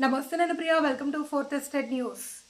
నమస్తే నేను Priya. Welcome to fourth estate news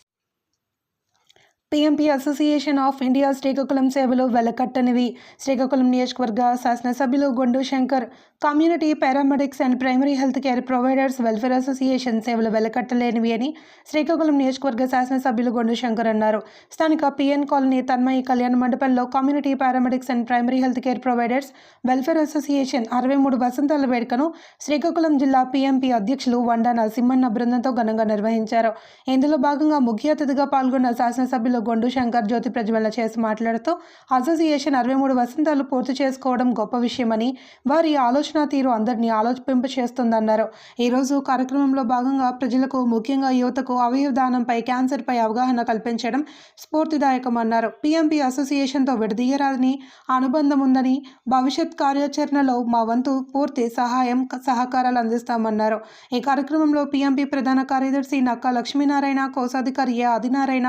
PMP association of India Srikakulam సేవలు వెలకట్టనివి శ్రీకాకుళం నియోజకవర్గ శాసనసభ్యులు Gondu Shankar community paramedics and primary health care providers welfare association సేవలు వెలకట్టలేనివి అని శ్రీకాకుళం నియోజకవర్గ శాసనసభ్యులు గొండు శంకర్ అన్నారు. స్థానిక పిఎన్ కాలనీ తన్మయి కళ్యాణ మండపంలో community paramedics and primary health care providers welfare association అరవై మూడు వసంతాల వేడుకను శ్రీకాకుళం జిల్లా పిఎంపీ అధ్యక్షులు వండా నరసింహన్న బృందంతో ఘనంగా నిర్వహించారు. ఇందులో భాగంగా ముఖ్య అతిథిగా పాల్గొన్న శాసనసభ్యులు గొండు శంకర్ జ్యోతి ప్రజ్వల చేసి మాట్లాడుతూ అసోసియేషన్ అరవై మూడు వసంతాలు పూర్తి చేసుకోవడం గొప్ప విషయమని వారి ఆలోచన తీరు అందరినీ ఆలోచింప చేస్తుందన్నారు. ఈరోజు కార్యక్రమంలో భాగంగా ప్రజలకు ముఖ్యంగా యువతకు అవయవదానంపై క్యాన్సర్పై అవగాహన కల్పించడం స్ఫూర్తిదాయకమన్నారు. పీఎంపీ అసోసియేషన్తో విడదీయరాదని అనుబంధం ఉందని భవిష్యత్ కార్యాచరణలో మా వంతు పూర్తి సహాయం సహకారాలు అందిస్తామన్నారు. ఈ కార్యక్రమంలో పీఎంపీ ప్రధాన కార్యదర్శి నక్కా లక్ష్మీనారాయణ కోశాధికారి ఏ ఆదినారాయణ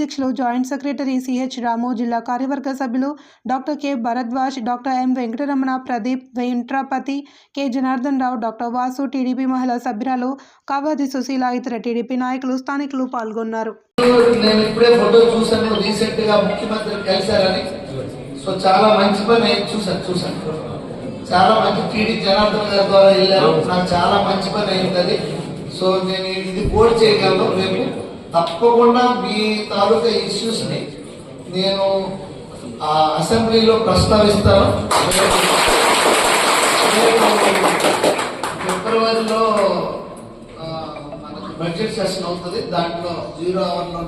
ఉపాధ్యక్షులు జాయింట్ సెక్రటరీ సిహెచ్ రాము జిల్లా కార్యవర్గ సభ్యులు doctor K. Bharadwaj doctor M. Venkataramana Pradeep Ventrapati K. Janardhan Rao doctor Vasu TDP మహిళా సభ్యురాలు కావాది సుశీల ఇతర టీడీపీ నాయకులు స్థానికులు పాల్గొన్నారు. నేను ఇప్పుడే ఫోటో చూసాను రీసెంట్గా ముఖ్యమంత్రి కలిశారని. సో చాలా మంచి పని అయింది. చూసాను చూసాను చాలా మంచి టీడీ జనార్దన్ గారి ద్వారా వెళ్ళారు. నాకు చాలా మంచి పని అయింది సో నేను ఇది కోడ్ చేయగలను రేపు. తప్పకుండా మీ తాలూకా ఇష్యూస్ని నేను ఆ అసెంబ్లీలో ప్రస్తావిస్తాను. ఫిబ్రవరిలో మనకు మనకి బడ్జెట్ సెషన్ అవుతుంది. దాంట్లో జీరో అవర్లో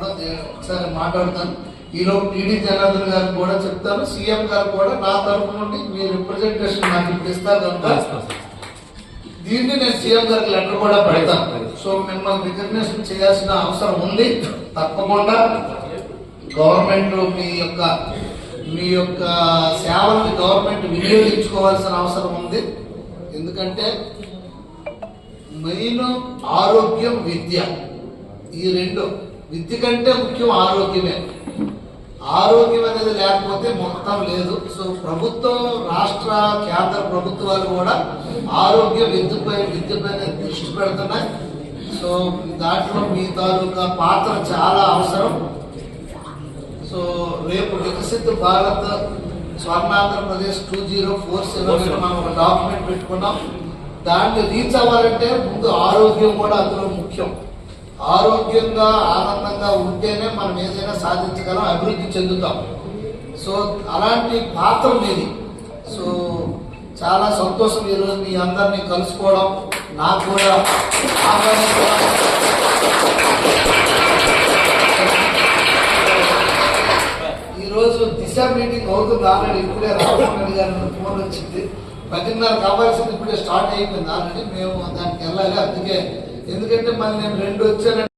ఒకసారి మాట్లాడతాను. ఈలోపు టీడీ జనార్దన్ గారికి కూడా చెప్తాను సీఎం గారు కూడా నా తరపు నుండి మీ రిప్రజెంటేషన్ నాకు ఇప్పిస్తారు కనుక దీన్ని నేను సీఎం గారికి లెటర్ కూడా పెడతాను సో మిమ్మల్ని రికగ్నేషన్ చేయాల్సిన అవసరం ఉంది. తప్పకుండా గవర్నమెంట్ మీ యొక్క మీ యొక్క సేవల్ని గవర్నమెంట్ వినియోగించుకోవాల్సిన అవసరం ఉంది. ఎందుకంటే మెయిన్ ఆరోగ్యం విద్య. ఈ రెండు విద్య కంటే ముఖ్యం ఆరోగ్యమే. ఆరోగ్యం అనేది లేకపోతే మొత్తం లేదు. సో ప్రభుత్వం రాష్ట్ర కేంద్ర ప్రభుత్వాలు కూడా ఆరోగ్య విద్యపై విద్యపై దృష్టి పెడుతున్నాయి. సో దాంట్లో మీ తాలూకా పాత్ర చాలా అవసరం. సో రేపు Viksit Bharat Swarnandhra Pradesh two zero four seven మనం ఒక డాక్యుమెంట్ పెట్టుకున్నాం. దాన్ని రీచ్ అవ్వాలంటే ముందు ఆరోగ్యం కూడా అందులో ముఖ్యం. ఆరోగ్యంగా ఆనందంగా ఉంటేనే మనం ఏదైనా సాధించగలం అభివృద్ధి చెందుతాం. సో అలాంటి పాత్ర మీది. సో చాలా సంతోషం ఈరోజు మీ అందరినీ కలుసుకోవడం. నాకు కూడా ఆహ్వానించడం ఈ దిశ మీటింగ్ అవుతుంది ఆల్రెడీ ఇప్పుడే రామమోహన్ గారి ఫోన్ వచ్చింది. పదిన్నర కావాల్సింది ఇప్పుడే స్టార్ట్ అయిపోయింది ఆల్రెడీ. మేము దానికి వెళ్ళాలి అందుకే ఎందుకంటే మళ్ళీ నేను రెండు వచ్చానంటే